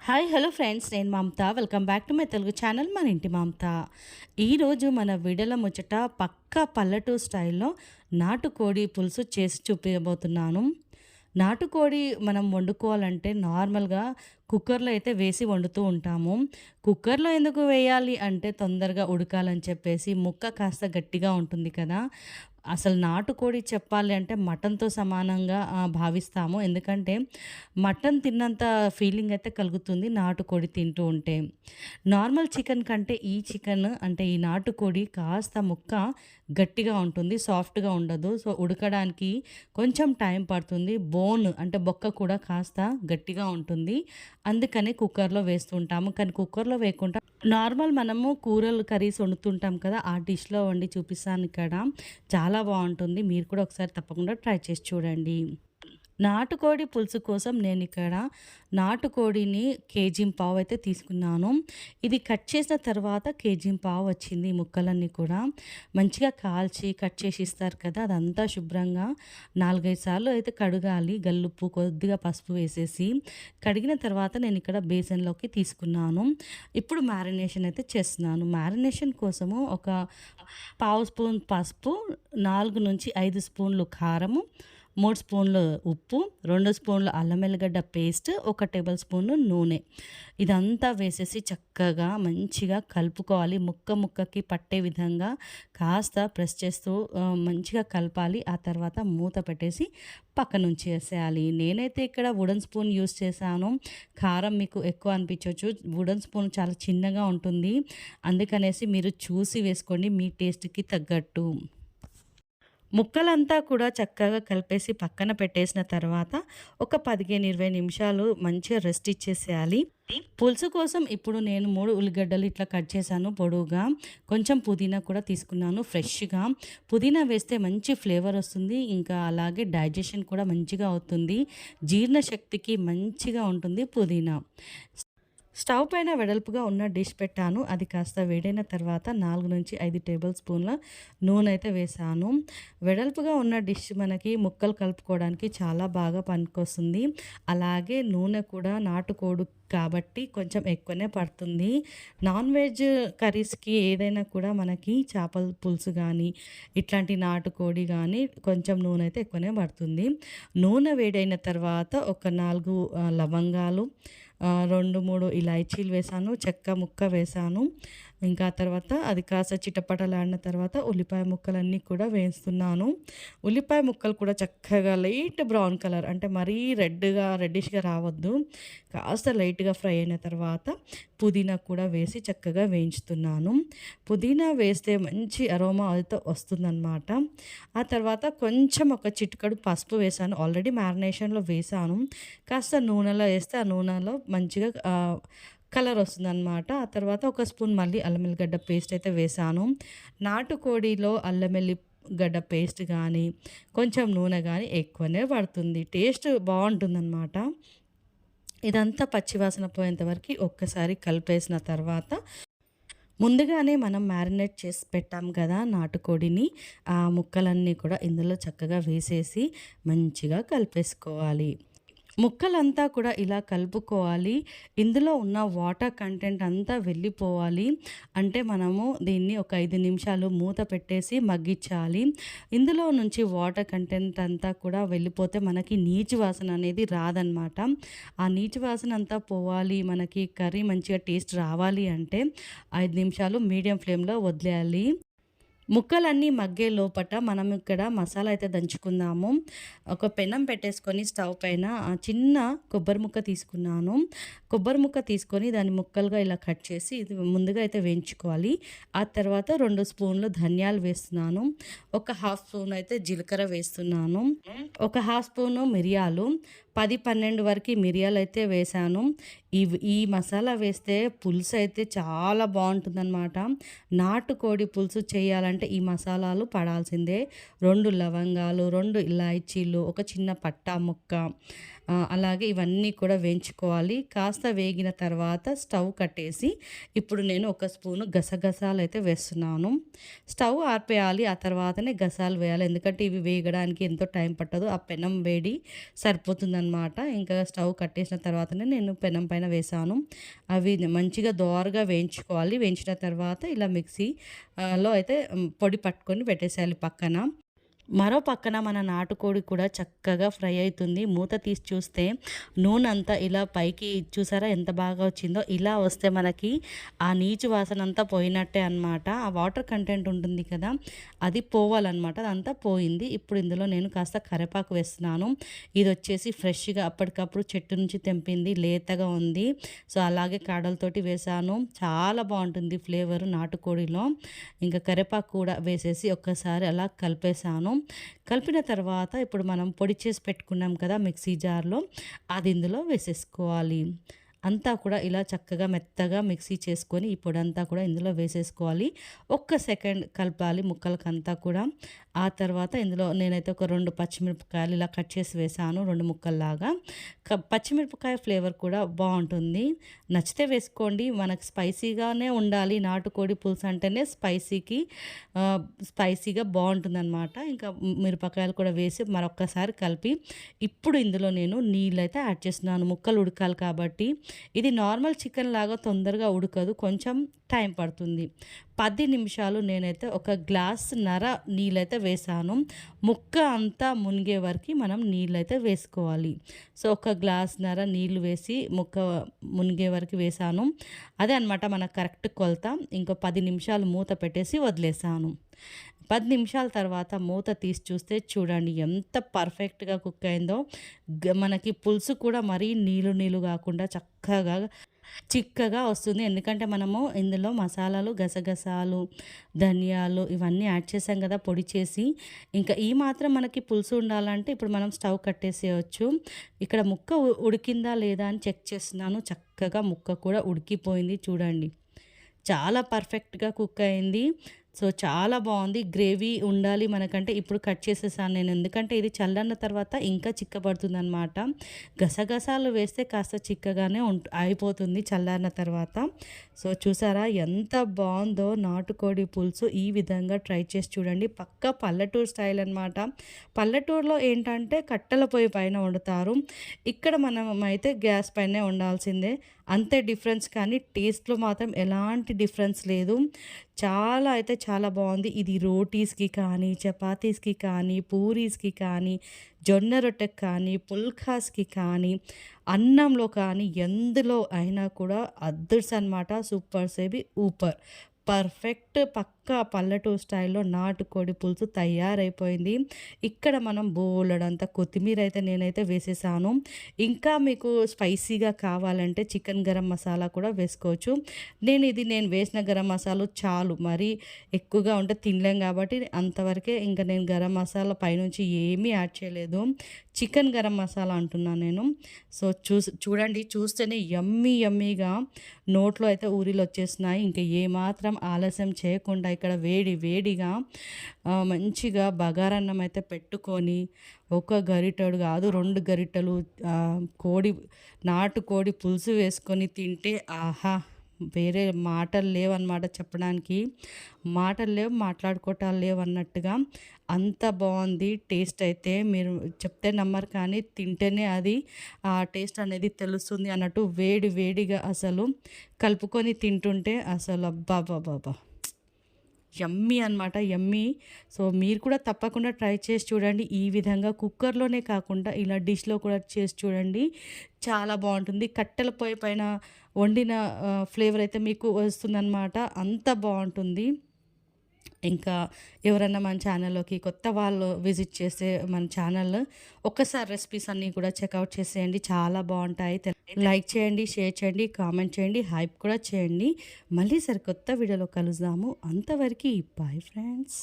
Hi hello friends నేను Mamata. Welcome back to my Telugu channel మన ఇంటి మమత. ఈరోజు మన విడల ముచ్చట పక్క పల్లెటూరు స్టైల్లో నాటుకోడి పులుసు చేసి చూపించబోతున్నాను నాటుకోడి మనం వండుకోవాలంటే నార్మల్గా కుక్కర్లో అయితే వేసి వండుతూ ఉంటాము. కుక్కర్లో ఎందుకు వేయాలి అంటే తొందరగా ఉడకాలని చెప్పేసి ముక్క కాస్త గట్టిగా ఉంటుంది కదా. అసలు నాటుకోడి చెప్పాలి అంటే మటన్తో సమానంగా భావిస్తాము. ఎందుకంటే మటన్ తిన్నంత ఫీలింగ్ అయితే కలుగుతుంది నాటుకోడి తింటూ ఉంటే. నార్మల్ చికెన్ కంటే ఈ చికెన్ అంటే ఈ నాటుకోడి కాస్త ముక్క గట్టిగా ఉంటుంది సాఫ్ట్గా ఉండదు. సో ఉడకడానికి కొంచెం టైం పడుతుంది. బోన్ అంటే బొక్క కూడా కాస్త గట్టిగా ఉంటుంది. అందుకని కుక్కర్లో వేస్తుంటాము. కానీ కుక్కర్లో వేయకుండా నార్మల్ మనము కూరలు కర్రీస్ వండుతుంటాం కదా ఆ డిష్లో వండి చూపిస్తాను ఇక్కడ. చాలా చాలా బాగుంటుంది. మీరు కూడా ఒకసారి తప్పకుండా ట్రై చేసి చూడండి. నాటుకోడి పులుసు కోసం నేను ఇక్కడ నాటుకోడిని కేజీ పావు అయితే తీసుకున్నాను. ఇది కట్ చేసిన తర్వాత కేజీ పావు వచ్చింది ముక్కలన్నీ కూడా. మంచిగా కాల్చి కట్ చేసి ఇస్తారు కదా అదంతా శుభ్రంగా నాలుగైదు సార్లు అయితే కడగాలి. గల్లుప్పు కొద్దిగా పసుపు వేసేసి కడిగిన తర్వాత నేను ఇక్కడ బేసన్లోకి తీసుకున్నాను. ఇప్పుడు మ్యారినేషన్ అయితే చేస్తున్నాను. మ్యారినేషన్ కోసము ఒక పావు స్పూన్ పసుపు నాలుగు నుంచి ఐదు స్పూన్లు కారము మూడు స్పూన్లు ఉప్పు రెండు స్పూన్లు అల్లం వెల్లిగడ్డ పేస్ట్ ఒక టేబుల్ స్పూన్ నూనె. ఇదంతా వేసేసి చక్కగా మంచిగా కలుపుకోవాలి. ముక్క ముక్కకి పట్టే విధంగా కాస్త ప్రెస్ చేస్తూ మంచిగా కలపాలి. ఆ తర్వాత మూత పెట్టేసి పక్కన వేసేయాలి. నేనైతే ఇక్కడ వుడెన్ స్పూన్ యూస్ చేశాను. కారం మీకు ఎక్కువ అనిపించవచ్చు వుడెన్ స్పూన్ చాలా చిన్నగా ఉంటుంది. అందుకనేసి మీరు చూసి వేసుకోండి మీ టేస్ట్కి తగ్గట్టు. ముక్కలంతా కూడా చక్కగా కలిపేసి పక్కన పెట్టేసిన తర్వాత ఒక పదిహేను ఇరవై నిమిషాలు మంచిగా రెస్ట్ ఇచ్చేసేయాలి. పులుసు కోసం ఇప్పుడు నేను మూడు ఉల్లిగడ్డలు ఇట్లా కట్ చేశాను పొడవుగా. కొంచెం పుదీనా కూడా తీసుకున్నాను ఫ్రెష్గా. పుదీనా వేస్తే మంచి ఫ్లేవర్ వస్తుంది. ఇంకా అలాగే డైజెషన్ కూడా మంచిగా అవుతుంది. జీర్ణశక్తికి మంచిగా ఉంటుంది పుదీనా. స్టవ్ పైన వెడల్పుగా ఉన్న డిష్ పెట్టాను. అది కాస్త వేడైన తర్వాత నాలుగు నుంచి ఐదు టేబుల్ స్పూన్ల నూనె అయితే వేసాను. వెడల్పుగా ఉన్న డిష్ మనకి ముక్కలు కలుపుకోవడానికి చాలా బాగా పనికొస్తుంది. అలాగే నూనె కూడా నాటుకోడు కాబట్టి కొంచెం ఎక్కువనే పడుతుంది. నాన్ వెజ్ కర్రీస్కి ఏదైనా కూడా మనకి చేపల పులుసు కానీ ఇట్లాంటి నాటుకోడి కానీ కొంచెం నూనె అయితే ఎక్కువనే పడుతుంది. నూనె వేడైన తర్వాత ఒక నాలుగు లవంగాలు రెండు మూడు ఇలాచీలు వేసాను చెక్క ముక్క వేసాను. ఇంకా తర్వాత అది కాస్త చిటపటలాడిన తర్వాత ఉల్లిపాయ ముక్కలన్నీ కూడా వేస్తున్నాను. ఉల్లిపాయ ముక్కలు కూడా చక్కగా లైట్ బ్రౌన్ కలర్ అంటే మరీ రెడ్గా రెడ్డిష్గా రావద్దు. కాస్త లైట్గా ఫ్రై అయిన తర్వాత పుదీనా కూడా వేసి చక్కగా వేయించుతున్నాను. పుదీనా వేస్తే మంచి అరోమా అయితే వస్తుందన్నమాట. ఆ తర్వాత కొంచెం ఒక చిటికడు పసుపు వేసాను ఆల్రెడీ మ్యారినేషన్లో వేసాను కాస్త నూనెలో వేస్తే ఆ నూనెలో మంచిగా కలర్ కలర్ వస్తుందన్నమాట. ఆ తర్వాత ఒక స్పూన్ మళ్ళీ అల్లం వెల్లిగడ్డ పేస్ట్ అయితే వేసాను. నాటుకోడిలో అల్లం వెల్లి గడ్డ పేస్ట్ కానీ కొంచెం నూనె కానీ ఎక్కువనే పడుతుంది. టేస్ట్ బాగుంటుందన్నమాట. ఇదంతా పచ్చివాసన పోయేంత వరకు ఒక్కసారి కలిపేసిన తర్వాత ముందుగానే మనం మ్యారినేట్ చేసి పెట్టాం కదా నాటుకోడిని. ఆ ముక్కలన్నీ కూడా ఇందులో చక్కగా వేసేసి మంచిగా కలిపేసుకోవాలి. ముక్కలంతా కూడా ఇలా కలుపుకోవాలి. ఇందులో ఉన్న వాటర్ కంటెంట్ అంతా వెళ్ళిపోవాలి. అంటే మనము దీన్ని ఒక ఐదు నిమిషాలు మూత పెట్టేసి మగ్గించాలి. ఇందులో నుంచి వాటర్ కంటెంట్ అంతా కూడా వెళ్ళిపోతే మనకి నీచు వాసన అనేది రాదనమాట ఆ నీచు వాసన అంతా పోవాలి. మనకి కర్రీ మంచిగా టేస్ట్ రావాలి అంటే ఐదు నిమిషాలు మీడియం ఫ్లేమ్లో వదిలేయాలి. ముక్కలన్నీ మగ్గే లోపట మనం ఇక్కడ మసాలా అయితే దంచుకుందాము. ఒక పెనం పెట్టేసుకొని స్టవ్ పైన చిన్న కొబ్బరి ముక్క తీసుకున్నాను. కొబ్బరి ముక్క తీసుకొని దాన్ని ముక్కలుగా ఇలా కట్ చేసి ఇది ముందుగా అయితే వేయించుకోవాలి. ఆ తర్వాత రెండు స్పూన్లు ధనియాలు వేస్తున్నాను. ఒక హాఫ్ స్పూన్ అయితే జీలకర్ర వేస్తున్నాను. ఒక హాఫ్ స్పూను మిరియాలు. పది పన్నెండు వరకు మిరియాలు అయితే వేసాను. ఇవి ఈ మసాలా వేస్తే పులుసు అయితే చాలా బాగుంటుందన్నమాట. నాటుకోడి పులుసు చేయాలంటే ఈ మసాలాలు పడాల్సిందే. రెండు లవంగాలు రెండు ఇలాయచీలు ఒక చిన్న పట్టా ముక్క అలాగే ఇవన్నీ కూడా వేయించుకోవాలి. కాస్త వేగిన తర్వాత స్టవ్ కట్టేసి ఇప్పుడు నేను ఒక స్పూను గసగసాలు అయితే వేస్తున్నాను. స్టవ్ ఆర్పేయాలి ఆ తర్వాతనే గసాలు వేయాలి. ఎందుకంటే ఇవి వేగడానికి ఎంతో టైం పట్టదు. ఆ పెనం వేడి సరిపోతుందన్నమాట. ఇంకా స్టవ్ కట్టేసిన తర్వాతనే నేను పెనం పైన వేసాను. అవి మంచిగా దోరగా వేయించుకోవాలి. వేయించిన తర్వాత ఇలా మిక్సీలో అయితే పొడి పట్టుకొని పెట్టేసేయాలి పక్కన. మరో పక్కన మన నాటుకోడి కూడా చక్కగా ఫ్రై అవుతుంది. మూత తీసి చూస్తే నూనె అంతా ఇలా పైకి చూసారా ఎంత బాగా వచ్చిందో? ఇలా వస్తే మనకి ఆ నీచు వాసన అంతా పోయినట్టే అనమాట ఆ వాటర్ కంటెంట్ ఉంటుంది కదా అది పోవాలన్నమాట. అదంతా పోయింది. ఇప్పుడు ఇందులో నేను కాస్త కరివేపాకు వేస్తున్నాను. ఇది వచ్చేసి ఫ్రెష్గా అప్పటికప్పుడు చెట్టు నుంచి తెంపింది. లేతగా ఉంది. సో అలాగే కాడలతోటి వేసాను చాలా బాగుంటుంది ఫ్లేవర్ నాటుకోడిలో. ఇంకా కరివేపాకు కూడా వేసేసి ఒక్కసారి అలా కలిపేసాను కలిపిన తర్వాత ఇప్పుడు మనం పొడి చేసి పెట్టుకున్నాం కదా మిక్సీ జార్లో అది ఇందులో వేసేసుకోవాలి. అంతా కూడా ఇలా చక్కగా మెత్తగా మిక్సీ చేసుకొని ఈ పొడి అంతా కూడా ఇందులో వేసేసుకోవాలి. ఒక్క సెకండ్ కలపాలి ముక్కలకంతా కూడా. ఆ తర్వాత ఇందులో నేనైతే ఒక రెండు పచ్చిమిరపకాయలు ఇలా కట్ చేసి వేసాను రెండు ముక్కల్లాగా. క- పచ్చిమిరపకాయ ఫ్లేవర్ కూడా బాగుంటుంది. నచ్చితే వేసుకోండి. మనకు స్పైసీగానే ఉండాలి. నాటుకోడి పులుసు అంటేనే స్పైసీకి స్పైసీగా బాగుంటుంది అనమాట ఇంకా మిరపకాయలు కూడా వేసి మరొక్కసారి కలిపి ఇప్పుడు ఇందులో నేను నీళ్ళు అయితే యాడ్ చేస్తున్నాను. ముక్కలు ఉడకాలి కాబట్టి. ఇది నార్మల్ చికెన్ లాగా తొందరగా ఉడకదు. కొంచెం టైం పడుతుంది. పది నిమిషాలు నేనైతే ఒక గ్లాస్ నర నీళ్ళైతే వేసాను ముక్క అంతా మునిగే వరకు మనం నీళ్ళైతే వేసుకోవాలి. సో ఒక గ్లాస్ నర నీళ్ళు వేసి ముక్క మునిగే వరకు వేసాను అదే అనమాట మన కరెక్ట్ కొలత. ఇంకో పది నిమిషాలు మూత పెట్టేసి వదిలేసాను పది నిమిషాల తర్వాత మూత తీసి చూస్తే చూడండి ఎంత పర్ఫెక్ట్గా కుక్ అయిందో. గ- మనకి పులుసు కూడా మరీ నీళ్ళు నీళ్ళు కాకుండా చక్కగా చిక్కగా వస్తుంది. ఎందుకంటే మనము ఇందులో మసాలాలు గసగసాలు ధనియాలు ఇవన్నీ యాడ్ చేసాం కదా పొడి చేసి. ఇంకా ఈ మాత్రం మనకి పులుసు ఉండాలంటే ఇప్పుడు మనం స్టవ్ కట్టేసేయచ్చు. ఇక్కడ ముక్క ఉ- ఉడికిందా లేదా అని చెక్ చేస్తున్నాను. చక్కగా ముక్క కూడా ఉడికిపోయింది చూడండి. చాలా పర్ఫెక్ట్గా కుక్ అయింది. సో చాలా బాగుంది. గ్రేవీ ఉండాలి మనకంటే. ఇప్పుడు కట్ చేసేసాను నేను. ఎందుకంటే ఇది చల్లన్న తర్వాత ఇంకా చిక్కబడుతుంది అనమాట గసగసాలు వేస్తే కాస్త చిక్కగానే ఉం అయిపోతుంది చల్లారిన తర్వాత. సో చూసారా ఎంత బాగుందో నాటుకోడి పులుసు. ఈ విధంగా ట్రై చేసి చూడండి. పక్క పల్లెటూరు స్టైల్ అనమాట పల్లెటూరులో ఏంటంటే కట్టెల పొయ్యి పైన వండుతారు. ఇక్కడ మనం అయితే గ్యాస్ పైనే ఉండాల్సిందే. అంతే డిఫరెన్స్ కానీ టేస్ట్లో మాత్రం ఎలాంటి డిఫరెన్స్ లేదు. చాలా అయితే చాలా బాగుంది. ఇది రోటీస్కి కానీ చపాతీస్కి కానీ పూరీస్కి కానీ జొన్న రొట్టెకి కానీ పుల్కాస్కి కానీ అన్నంలో కానీ ఎందులో అయినా కూడా అద్దర్స్ అనమాట సూపర్ సేబి ఊపర్. పర్ఫెక్ట్ పక్క పల్లెటూరు స్టైల్లో నాటుకోడి పులుసు తయారైపోయింది. ఇక్కడ మనం బోలెడంత కొత్తిమీర అయితే నేనైతే వేసేసాను. ఇంకా మీకు స్పైసీగా కావాలంటే చికెన్ గరం మసాలా కూడా వేసుకోవచ్చు. నేను ఇది నేను వేసిన గరం మసాలా చాలు. మరి ఎక్కువగా ఉంటే తినలేం కాబట్టి అంతవరకే ఇంకా నేను గరం మసాలా పైనుంచి ఏమీ యాడ్ చేయలేదు. చికెన్ గరం మసాలా అంటున్నాను నేను. సో చూసి చూడండి చూస్తేనే యమ్మీ యమ్మీగా నోట్లో అయితే ఊరిలో వచ్చేసినాయి ఇంకా ఏమాత్రం ఆలస్యం చేయకుండా ఇక్కడ వేడి వేడిగా మంచిగా బగారన్నం అయితే పెట్టుకొని ఒక గరిటెడు కాదు రెండు గరిటలు కోడి నాటు కోడి పులుసు వేసుకొని తింటే ఆహా వేరే మాటలు లేవన్నమాట చెప్పడానికి. మాటలు లేవు మాట్లాడుకోవటాలు లేవు అన్నట్టుగా అంత బాగుంది టేస్ట్ అయితే. మీరు చెప్తే నమ్మరు కానీ తింటేనే అది ఆ టేస్ట్ అనేది తెలుస్తుంది అన్నట్టు వేడి వేడిగా అసలు కలుపుకొని తింటుంటే అసలు అబ్బా బాబా యమ్మీ అనమాట యమ్మీ. సో మీరు కూడా తప్పకుండా ట్రై చేసి చూడండి. ఈ విధంగా కుక్కర్లోనే కాకుండా ఇలా డిష్లో కూడా చేసి చూడండి. చాలా బాగుంటుంది. కట్టెల పొయ్యి పైన వండిన ఫ్లేవర్ అయితే మీకు వస్తుందన్నమాట. అంత బాగుంటుంది. ఇంకా ఎవరైనా మన ఛానల్లోకి కొత్త వాళ్ళు విజిట్ చేస్తే మన ఛానల్ ఒక్కసారి రెసిపీస్ అన్నీ కూడా చెక్అవుట్ చేసేయండి. చాలా బాగుంటాయి. లైక్ చేయండి షేర్ చేయండి కామెంట్ చేయండి హైప్ కూడా చేయండి. మళ్ళీ సరికొత్త వీడియోలో కలుద్దాము. అంతవరకు బాయ్ ఫ్రెండ్స్.